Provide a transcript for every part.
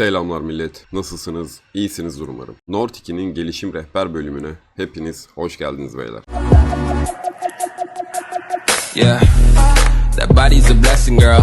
Selamlar millet. Nasılsınız? İyisiniz umarım. 2'nin gelişim rehber bölümüne hepiniz hoş geldiniz beyler. Yeah, that body's a blessing, girl.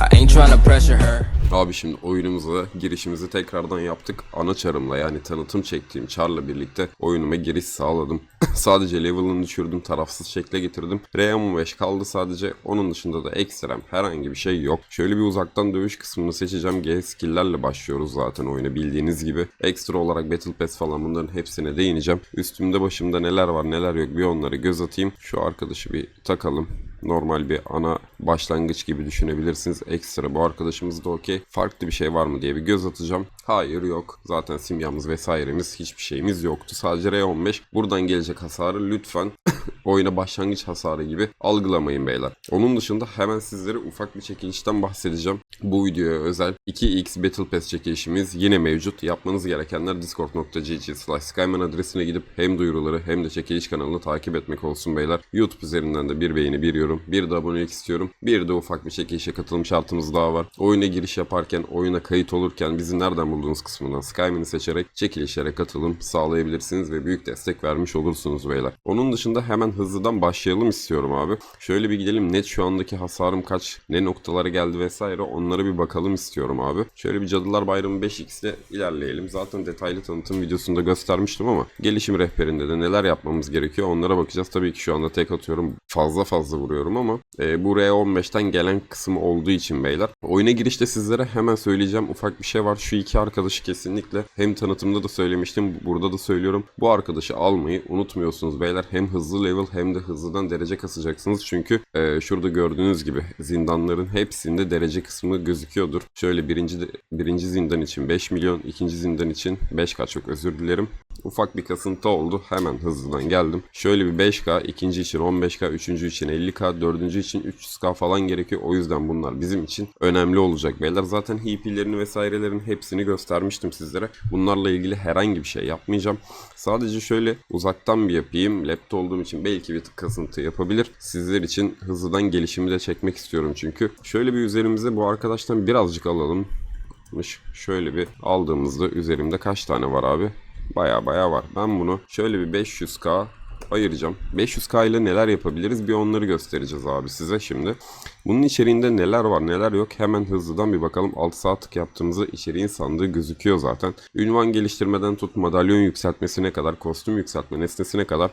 I ain't tryna pressure her. Abi şimdi oyunumuza girişimizi tekrardan yaptık. Ana çarımla yani tanıtım çektiğim çarla birlikte oyunuma giriş sağladım. sadece level'ını düşürdüm, tarafsız şekle getirdim. RM15 kaldı sadece. Onun dışında da ekstrem herhangi bir şey yok. Şöyle bir uzaktan dövüş kısmını seçeceğim. G skill'lerle başlıyoruz zaten oyuna bildiğiniz gibi. Ekstra olarak Battle Pass falan bunların hepsine değineceğim. Üstümde başımda neler var neler yok bir onları göz atayım. Şu arkadaşı bir takalım normal bir ana başlangıç gibi düşünebilirsiniz. Ekstra bu arkadaşımız da okey. Farklı bir şey var mı diye bir göz atacağım. Hayır yok. Zaten simyamız vesairemiz hiçbir şeyimiz yoktu. Sadece R15. Buradan gelecek hasarı lütfen oyuna başlangıç hasarı gibi algılamayın beyler. Onun dışında hemen sizlere ufak bir çekilişten bahsedeceğim. Bu videoya özel 2x Battle Pass çekilişimiz yine mevcut. Yapmanız gerekenler discord.gg slash skyman adresine gidip hem duyuruları hem de çekiliş kanalını takip etmek olsun beyler. YouTube üzerinden de bir beğeni bir yorum bir de abonelik istiyorum. Bir de ufak bir çekilişe katılım şartımız daha var. Oyuna giriş yaparken, oyuna kayıt olurken bizi nereden bulduğunuz kısmından Skyman'i seçerek çekilişlere katılım sağlayabilirsiniz ve büyük destek vermiş olursunuz beyler. Onun dışında hemen hızlıdan başlayalım istiyorum abi. Şöyle bir gidelim net şu andaki hasarım kaç, ne noktalara geldi vesaire onlara bir bakalım istiyorum abi. Şöyle bir Cadılar Bayramı 5x ile ilerleyelim. Zaten detaylı tanıtım videosunda göstermiştim ama gelişim rehberinde de neler yapmamız gerekiyor onlara bakacağız. Tabii ki şu anda tek atıyorum fazla fazla vuruyorum ama e, bu R15'ten gelen kısım olduğu için beyler. Oyuna girişte sizlere hemen söyleyeceğim ufak bir şey var. Şu iki arkadaşı kesinlikle hem tanıtımda da söylemiştim burada da söylüyorum. Bu arkadaşı almayı unutmuyorsunuz beyler. Hem hızlı level hem de hızlıdan derece kasacaksınız. Çünkü e, şurada gördüğünüz gibi zindanların hepsinde derece kısmı gözüküyordur. Şöyle birinci, birinci zindan için 5 milyon, ikinci zindan için 5 kaç çok özür dilerim. Ufak bir kasıntı oldu. Hemen hızlıdan geldim. Şöyle bir 5K, ikinci için 15K, üçüncü için 50K, dördüncü için 300K falan gerekiyor. O yüzden bunlar bizim için önemli olacak beyler. Zaten HP'lerini vesairelerin hepsini göstermiştim sizlere. Bunlarla ilgili herhangi bir şey yapmayacağım. Sadece şöyle uzaktan bir yapayım. Laptop olduğum için belki bir tık kasıntı yapabilir. Sizler için hızlıdan gelişimi de çekmek istiyorum çünkü. Şöyle bir üzerimize bu arkadaştan birazcık alalım. Şöyle bir aldığımızda üzerimde kaç tane var abi? Baya baya var. Ben bunu şöyle bir 500k ayıracağım. 500k ile neler yapabiliriz bir onları göstereceğiz abi size şimdi. Bunun içeriğinde neler var neler yok hemen hızlıdan bir bakalım. 6 saatlik yaptığımızda içeriğin sandığı gözüküyor zaten. Ünvan geliştirmeden tut madalyon yükseltmesine kadar, kostüm yükseltme nesnesine kadar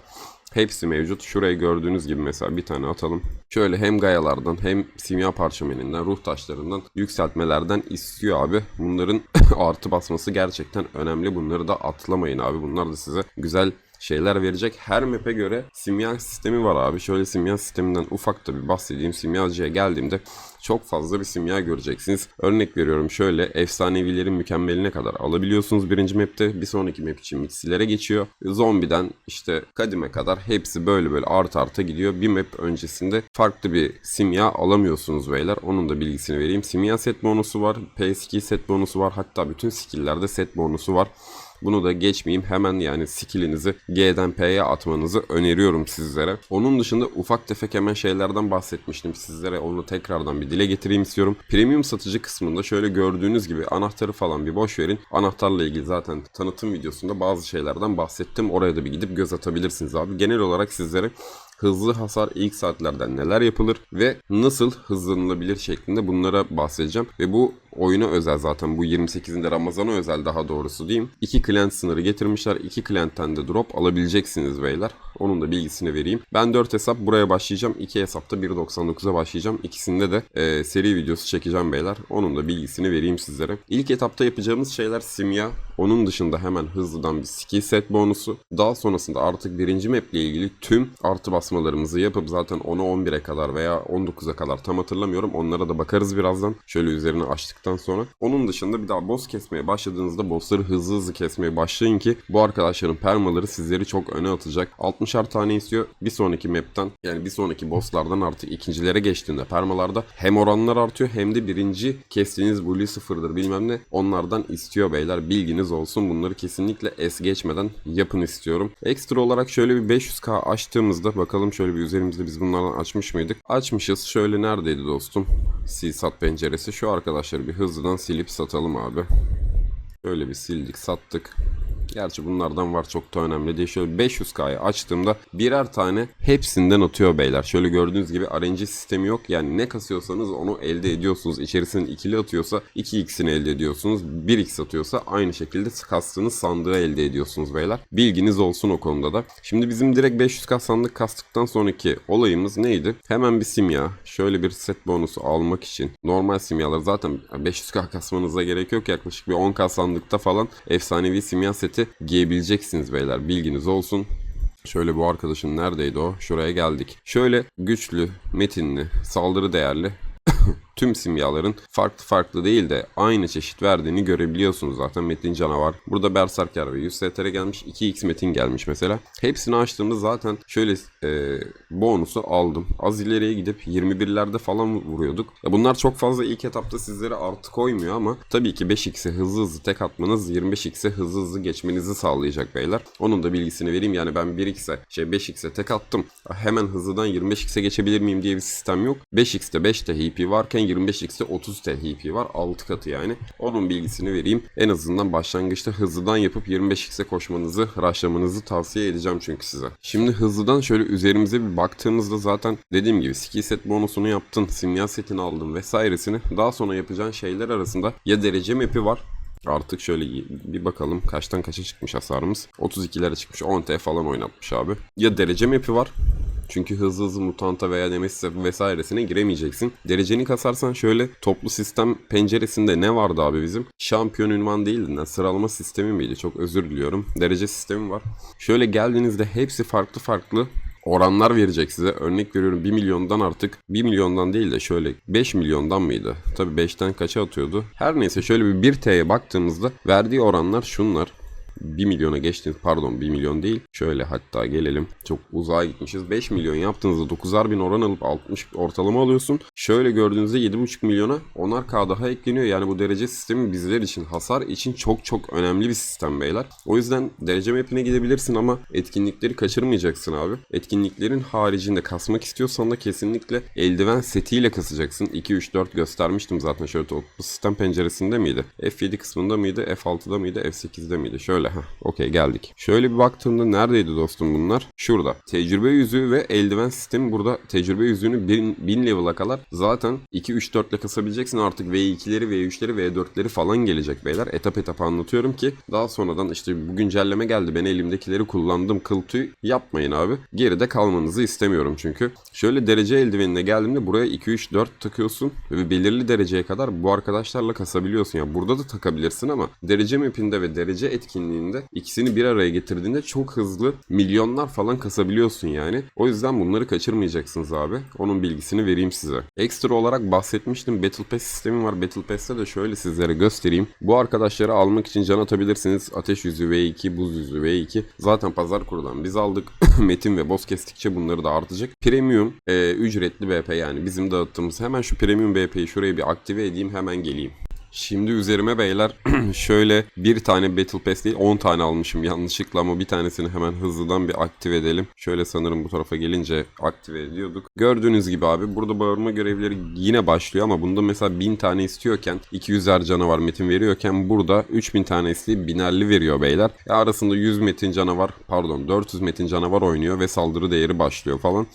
Hepsi mevcut. Şurayı gördüğünüz gibi mesela bir tane atalım. Şöyle hem gayalardan hem simya parşömeninden, ruh taşlarından yükseltmelerden istiyor abi. Bunların artı basması gerçekten önemli. Bunları da atlamayın abi. Bunlar da size güzel şeyler verecek. Her map'e göre simya sistemi var abi. Şöyle simya sisteminden ufak da bir bahsedeyim. Simyacıya geldiğimde çok fazla bir simya göreceksiniz. Örnek veriyorum şöyle efsanevilerin mükemmeline kadar alabiliyorsunuz birinci map'te. Bir sonraki map için mitsilere geçiyor. Zombiden işte kadime kadar hepsi böyle böyle art arta gidiyor. Bir map öncesinde farklı bir simya alamıyorsunuz beyler. Onun da bilgisini vereyim. Simya set bonusu var. PS2 set bonusu var. Hatta bütün skill'lerde set bonusu var. Bunu da geçmeyeyim hemen yani skillinizi G'den P'ye atmanızı öneriyorum sizlere. Onun dışında ufak tefek hemen şeylerden bahsetmiştim sizlere. Onu tekrardan bir dile getireyim istiyorum. Premium satıcı kısmında şöyle gördüğünüz gibi anahtarı falan bir boş verin. Anahtarla ilgili zaten tanıtım videosunda bazı şeylerden bahsettim. Oraya da bir gidip göz atabilirsiniz abi. Genel olarak sizlere hızlı hasar ilk saatlerden neler yapılır ve nasıl hızlanılabilir şeklinde bunlara bahsedeceğim. Ve bu oyuna özel zaten bu 28'inde Ramazan'a özel daha doğrusu diyeyim. İki client sınırı getirmişler. İki client'ten de drop alabileceksiniz beyler. Onun da bilgisini vereyim. Ben 4 hesap buraya başlayacağım. 2 hesapta 1.99'a başlayacağım. İkisinde de e, seri videosu çekeceğim beyler. Onun da bilgisini vereyim sizlere. İlk etapta yapacağımız şeyler simya. Onun dışında hemen hızlıdan bir skill set bonusu. Daha sonrasında artık birinci map ile ilgili tüm artı basmalarımızı yapıp zaten 10'a 11'e kadar veya 19'a kadar tam hatırlamıyorum. Onlara da bakarız birazdan. Şöyle üzerine açtıktan sonra. Onun dışında bir daha boss kesmeye başladığınızda bossları hızlı hızlı kesmeye başlayın ki bu arkadaşların permaları sizleri çok öne atacak. 60'ar tane istiyor. Bir sonraki map'ten yani bir sonraki bosslardan artık ikincilere geçtiğinde permalarda hem oranlar artıyor hem de birinci kestiğiniz bully sıfırdır bilmem ne onlardan istiyor beyler. Bilginiz olsun. Bunları kesinlikle es geçmeden yapın istiyorum. Ekstra olarak şöyle bir 500k açtığımızda bakalım şöyle bir üzerimizde biz bunlardan açmış mıydık? Açmışız. Şöyle neredeydi dostum? Sisat penceresi. Şu arkadaşları bir hızlıdan silip satalım abi. Şöyle bir sildik sattık. Gerçi bunlardan var çok da önemli değil. Şöyle 500K'yı açtığımda birer tane hepsinden atıyor beyler. Şöyle gördüğünüz gibi RNG sistemi yok. Yani ne kasıyorsanız onu elde ediyorsunuz. İçerisinin ikili atıyorsa 2x'ini elde ediyorsunuz. 1x atıyorsa aynı şekilde kastığınız sandığı elde ediyorsunuz beyler. Bilginiz olsun o konuda da. Şimdi bizim direkt 500K sandık kastıktan sonraki olayımız neydi? Hemen bir simya. Şöyle bir set bonusu almak için. Normal simyalar zaten 500K kasmanıza gerek yok. Yaklaşık bir 10K sandıkta falan efsanevi simya seti giyebileceksiniz beyler. Bilginiz olsun. Şöyle bu arkadaşın neredeydi o? Şuraya geldik. Şöyle güçlü, metinli, saldırı değerli tüm simyaların farklı farklı değil de aynı çeşit verdiğini görebiliyorsunuz zaten Metin canavar. Burada Berserker ve 100 STR gelmiş. 2x Metin gelmiş mesela. Hepsini açtığımda zaten şöyle e, bonusu aldım. Az ileriye gidip 21'lerde falan vuruyorduk. Ya bunlar çok fazla ilk etapta sizlere artı koymuyor ama tabii ki 5x'e hızlı hızlı tek atmanız 25x'e hızlı hızlı geçmenizi sağlayacak beyler. Onun da bilgisini vereyim. Yani ben 1x'e şey 5x'e tek attım. Hemen hızlıdan 25x'e geçebilir miyim diye bir sistem yok. 5x'te 5 de HP varken 25x'te 30 t HP var. 6 katı yani. Onun bilgisini vereyim. En azından başlangıçta hızlıdan yapıp 25x'e koşmanızı, rushlamanızı tavsiye edeceğim çünkü size. Şimdi hızlıdan şöyle üzerimize bir baktığımızda zaten dediğim gibi skill set bonusunu yaptın, simya setini aldın vesairesini. Daha sonra yapacağın şeyler arasında ya derece map'i var Artık şöyle bir bakalım kaçtan kaça çıkmış hasarımız. 32'lere çıkmış 10T falan oynatmış abi. Ya derece map'i var. Çünkü hızlı hızlı mutanta veya nemesis'e vesairesine giremeyeceksin. Dereceni kasarsan şöyle toplu sistem penceresinde ne vardı abi bizim? Şampiyon ünvan değildi. Sıralama sistemi miydi? Çok özür diliyorum. Derece sistemi var. Şöyle geldiğinizde hepsi farklı farklı oranlar verecek size. Örnek veriyorum 1 milyondan artık 1 milyondan değil de şöyle 5 milyondan mıydı? Tabi 5'ten kaça atıyordu? Her neyse şöyle bir 1T'ye baktığımızda verdiği oranlar şunlar. 1 milyona geçtiniz pardon 1 milyon değil. Şöyle hatta gelelim. Çok uzağa gitmişiz. 5 milyon yaptığınızda 9'ar bin oran alıp 60 ortalama alıyorsun. Şöyle gördüğünüzde 7,5 milyona 10'ar K daha ekleniyor. Yani bu derece sistemi bizler için hasar için çok çok önemli bir sistem beyler. O yüzden derece map'ine gidebilirsin ama etkinlikleri kaçırmayacaksın abi. Etkinliklerin haricinde kasmak istiyorsan da kesinlikle eldiven setiyle kasacaksın. 2 3 4 göstermiştim zaten şöyle toplu sistem penceresinde miydi? F7 kısmında mıydı? F6'da mıydı? F8'de miydi? Şöyle ha. Okey geldik. Şöyle bir baktığımda neredeydi dostum bunlar? Şurada. Tecrübe yüzüğü ve eldiven sistemi burada tecrübe yüzüğünü 1000 level'a kadar zaten 2 3 4 ile kasabileceksin. Artık V2'leri, V3'leri, V4'leri falan gelecek beyler. Etap etap anlatıyorum ki daha sonradan işte bu güncelleme geldi. Ben elimdekileri kullandım. Kıl tüy yapmayın abi. Geride kalmanızı istemiyorum çünkü. Şöyle derece eldivenine geldiğimde buraya 2 3 4 takıyorsun ve belirli dereceye kadar bu arkadaşlarla kasabiliyorsun. Ya yani burada da takabilirsin ama derece mapinde ve derece etkinliğinde ikisini bir araya getirdiğinde çok hızlı milyonlar falan kasabiliyorsun yani. O yüzden bunları kaçırmayacaksınız abi. Onun bilgisini vereyim size. Ekstra olarak bahsetmiştim. Battle Pass sistemi var. Battle Pass'te de şöyle sizlere göstereyim. Bu arkadaşları almak için can atabilirsiniz. Ateş yüzü V2, buz yüzü V2. Zaten pazar kurudan biz aldık. Metin ve boss kestikçe bunları da artacak. Premium e, ücretli BP yani bizim dağıttığımız. Hemen şu Premium BP'yi şuraya bir aktive edeyim hemen geleyim. Şimdi üzerime beyler şöyle bir tane Battle Pass değil 10 tane almışım yanlışlıkla ama bir tanesini hemen hızlıdan bir aktive edelim. Şöyle sanırım bu tarafa gelince aktive ediyorduk. Gördüğünüz gibi abi burada bağırma görevleri yine başlıyor ama bunda mesela 1000 tane istiyorken 200'er canavar metin veriyorken burada 3000 tane isteyip binerli veriyor beyler. Ya arasında 100 metin canavar pardon 400 metin canavar oynuyor ve saldırı değeri başlıyor falan.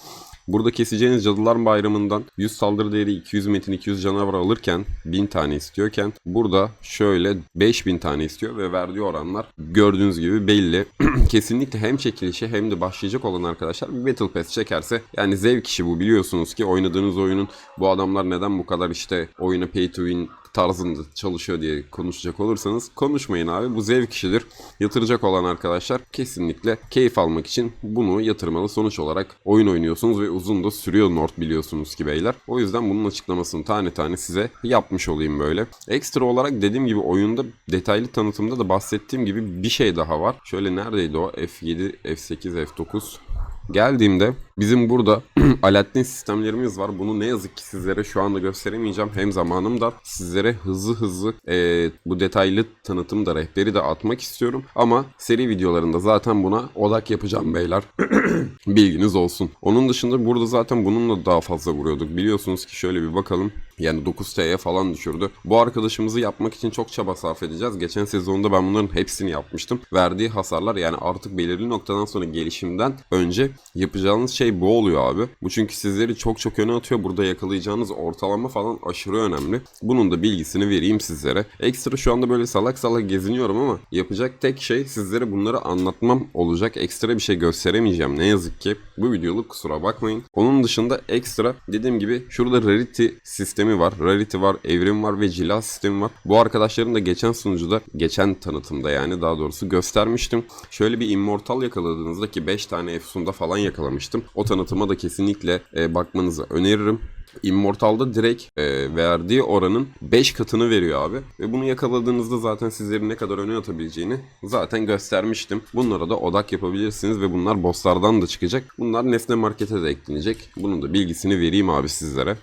Burada keseceğiniz Cadılar Bayramı'ndan 100 saldırı değeri 200 metin 200 canavar alırken 1000 tane istiyorken burada şöyle 5000 tane istiyor ve verdiği oranlar gördüğünüz gibi belli. Kesinlikle hem çekilişi hem de başlayacak olan arkadaşlar bir Battle Pass çekerse yani zevk işi bu biliyorsunuz ki oynadığınız oyunun bu adamlar neden bu kadar işte oyuna pay to win tarzında çalışıyor diye konuşacak olursanız konuşmayın abi. Bu zevk işidir. Yatıracak olan arkadaşlar kesinlikle keyif almak için bunu yatırmalı. Sonuç olarak oyun oynuyorsunuz ve uzun da sürüyor North biliyorsunuz ki beyler. O yüzden bunun açıklamasını tane tane size yapmış olayım böyle. Ekstra olarak dediğim gibi oyunda detaylı tanıtımda da bahsettiğim gibi bir şey daha var. Şöyle neredeydi o? F7, F8, F9 Geldiğimde Bizim burada Alaaddin sistemlerimiz var. Bunu ne yazık ki sizlere şu anda gösteremeyeceğim. Hem zamanım dar. Sizlere hızlı hızlı e, bu detaylı tanıtım da rehberi de atmak istiyorum. Ama seri videolarında zaten buna odak yapacağım beyler. Bilginiz olsun. Onun dışında burada zaten bununla daha fazla vuruyorduk. Biliyorsunuz ki şöyle bir bakalım. Yani 9T'ye falan düşürdü. Bu arkadaşımızı yapmak için çok çaba sarf edeceğiz. Geçen sezonda ben bunların hepsini yapmıştım. Verdiği hasarlar yani artık belirli noktadan sonra gelişimden önce yapacağınız şey bu oluyor abi. Bu çünkü sizleri çok çok öne atıyor. Burada yakalayacağınız ortalama falan aşırı önemli. Bunun da bilgisini vereyim sizlere. Ekstra şu anda böyle salak salak geziniyorum ama yapacak tek şey sizlere bunları anlatmam olacak. Ekstra bir şey gösteremeyeceğim ne yazık ki. Bu videoluk kusura bakmayın. Onun dışında ekstra dediğim gibi şurada rarity sistemi var. Rarity var, evrim var ve cila sistemi var. Bu arkadaşların da geçen sunucuda, geçen tanıtımda yani daha doğrusu göstermiştim. Şöyle bir immortal yakaladığınızda ki 5 tane Efsun'da falan yakalamıştım. O tanıtıma da kesinlikle e, bakmanızı öneririm. Immortal'da direkt e, verdiği oranın 5 katını veriyor abi. Ve bunu yakaladığınızda zaten sizleri ne kadar öne atabileceğini zaten göstermiştim. Bunlara da odak yapabilirsiniz ve bunlar bosslardan da çıkacak. Bunlar Nesne Market'e de eklenecek. Bunun da bilgisini vereyim abi sizlere.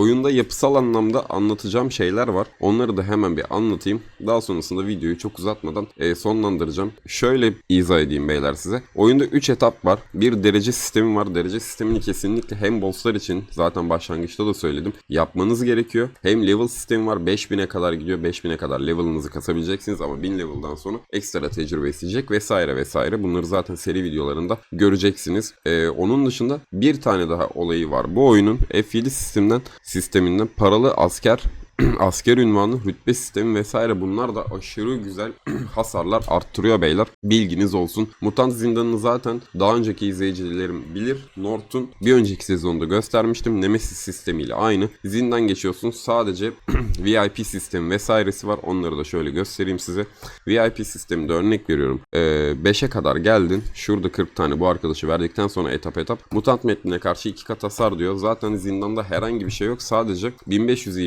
Oyunda yapısal anlamda anlatacağım şeyler var. Onları da hemen bir anlatayım. Daha sonrasında videoyu çok uzatmadan e, sonlandıracağım. Şöyle izah edeyim beyler size. Oyunda 3 etap var. Bir derece sistemi var. Derece sistemini kesinlikle hem bosslar için zaten başlangıçta da söyledim. Yapmanız gerekiyor. Hem level sistemi var. 5000'e kadar gidiyor. 5000'e kadar level'ınızı kasabileceksiniz ama 1000 level'dan sonra ekstra tecrübe isteyecek vesaire vesaire. Bunları zaten seri videolarında göreceksiniz. E, onun dışında bir tane daha olayı var. Bu oyunun F7 sisteminden sisteminden paralı asker asker ünvanı, rütbe sistemi vesaire bunlar da aşırı güzel hasarlar arttırıyor beyler. Bilginiz olsun. Mutant zindanını zaten daha önceki izleyicilerim bilir. North'un bir önceki sezonda göstermiştim. Nemesis sistemiyle aynı. Zindan geçiyorsun. Sadece VIP sistemi vesairesi var. Onları da şöyle göstereyim size. VIP sisteminde örnek veriyorum. Ee, 5'e kadar geldin. Şurada 40 tane bu arkadaşı verdikten sonra etap etap. Mutant metnine karşı 2 kat hasar diyor. Zaten zindanda herhangi bir şey yok. Sadece 1500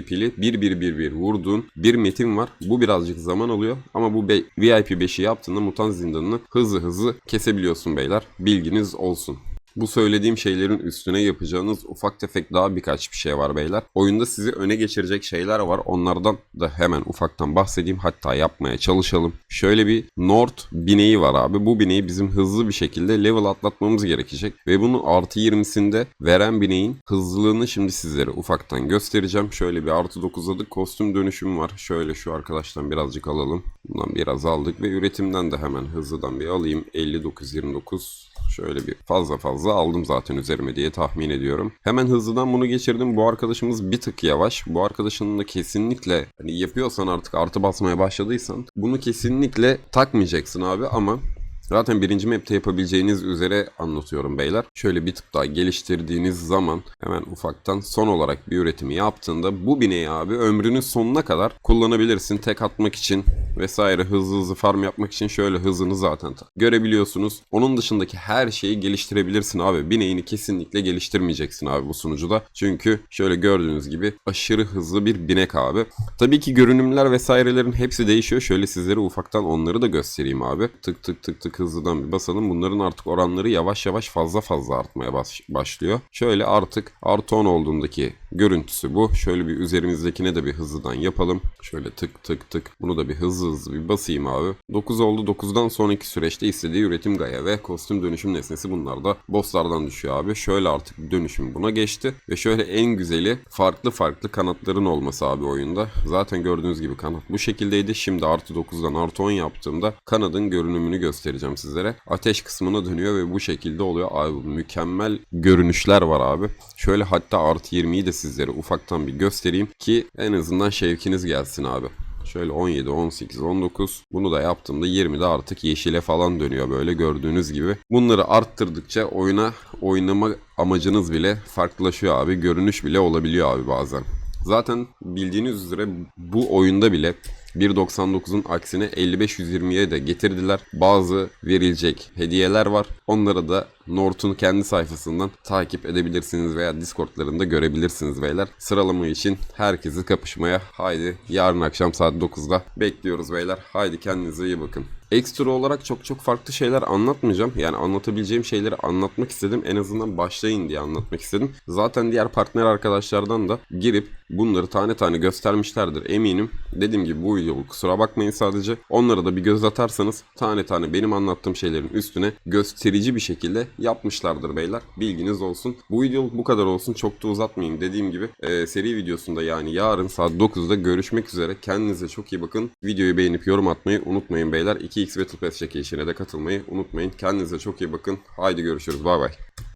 EP'li 1-1-1-1 vurduğun bir metin var. Bu birazcık zaman alıyor. Ama bu VIP 5'i yaptığında mutant zindanını hızlı hızlı kesebiliyorsun beyler. Bilginiz olsun. Bu söylediğim şeylerin üstüne yapacağınız ufak tefek daha birkaç bir şey var beyler. Oyunda sizi öne geçirecek şeyler var. Onlardan da hemen ufaktan bahsedeyim. Hatta yapmaya çalışalım. Şöyle bir North bineği var abi. Bu bineği bizim hızlı bir şekilde level atlatmamız gerekecek. Ve bunu artı 20'sinde veren bineğin hızlılığını şimdi sizlere ufaktan göstereceğim. Şöyle bir artı 9'ladık. Kostüm dönüşüm var. Şöyle şu arkadaştan birazcık alalım. Bundan biraz aldık ve üretimden de hemen hızlıdan bir alayım. 59-29 Şöyle bir fazla fazla aldım zaten üzerime diye tahmin ediyorum. Hemen hızlıdan bunu geçirdim. Bu arkadaşımız bir tık yavaş. Bu arkadaşının da kesinlikle hani yapıyorsan artık artı basmaya başladıysan bunu kesinlikle takmayacaksın abi ama Zaten birinci map'te yapabileceğiniz üzere anlatıyorum beyler. Şöyle bir tık daha geliştirdiğiniz zaman hemen ufaktan son olarak bir üretimi yaptığında bu bineği abi ömrünün sonuna kadar kullanabilirsin. Tek atmak için vesaire hızlı hızlı farm yapmak için şöyle hızını zaten görebiliyorsunuz. Onun dışındaki her şeyi geliştirebilirsin abi. Bineğini kesinlikle geliştirmeyeceksin abi bu sunucuda. Çünkü şöyle gördüğünüz gibi aşırı hızlı bir binek abi. Tabii ki görünümler vesairelerin hepsi değişiyor. Şöyle sizlere ufaktan onları da göstereyim abi. Tık tık tık tık hızlıdan bir basalım. Bunların artık oranları yavaş yavaş fazla fazla artmaya baş- başlıyor. Şöyle artık artı 10 olduğundaki görüntüsü bu. Şöyle bir üzerimizdekine de bir hızlıdan yapalım. Şöyle tık tık tık. Bunu da bir hızlı hızlı bir basayım abi. 9 oldu. 9'dan sonraki süreçte istediği üretim gaya ve kostüm dönüşüm nesnesi bunlar da bosslardan düşüyor abi. Şöyle artık dönüşüm buna geçti. Ve şöyle en güzeli farklı farklı kanatların olması abi oyunda. Zaten gördüğünüz gibi kanat bu şekildeydi. Şimdi artı 9'dan artı 10 yaptığımda kanadın görünümünü göstereceğim sizlere. Ateş kısmına dönüyor ve bu şekilde oluyor. Abi mükemmel görünüşler var abi. Şöyle hatta artı 20'yi de sizlere ufaktan bir göstereyim ki en azından şevkiniz gelsin abi. Şöyle 17, 18, 19. Bunu da yaptığımda 20'de artık yeşile falan dönüyor böyle gördüğünüz gibi. Bunları arttırdıkça oyuna oynama amacınız bile farklılaşıyor abi. Görünüş bile olabiliyor abi bazen. Zaten bildiğiniz üzere bu oyunda bile 1.99'un aksine 55-120'ye de getirdiler. Bazı verilecek hediyeler var. Onları da North'un kendi sayfasından takip edebilirsiniz veya Discord'larında görebilirsiniz beyler. Sıralama için herkesi kapışmaya haydi yarın akşam saat 9'da bekliyoruz beyler. Haydi kendinize iyi bakın. Ekstra olarak çok çok farklı şeyler anlatmayacağım. Yani anlatabileceğim şeyleri anlatmak istedim. En azından başlayın diye anlatmak istedim. Zaten diğer partner arkadaşlardan da girip bunları tane tane göstermişlerdir eminim. Dediğim gibi bu video kusura bakmayın sadece. Onlara da bir göz atarsanız tane tane benim anlattığım şeylerin üstüne gösterici bir şekilde yapmışlardır beyler. Bilginiz olsun. Bu video bu kadar olsun. Çok da uzatmayayım. Dediğim gibi e, seri videosunda yani yarın saat 9'da görüşmek üzere. Kendinize çok iyi bakın. Videoyu beğenip yorum atmayı unutmayın beyler. 2x Battle Pass çekilişine de katılmayı unutmayın. Kendinize çok iyi bakın. Haydi görüşürüz. Bay bay.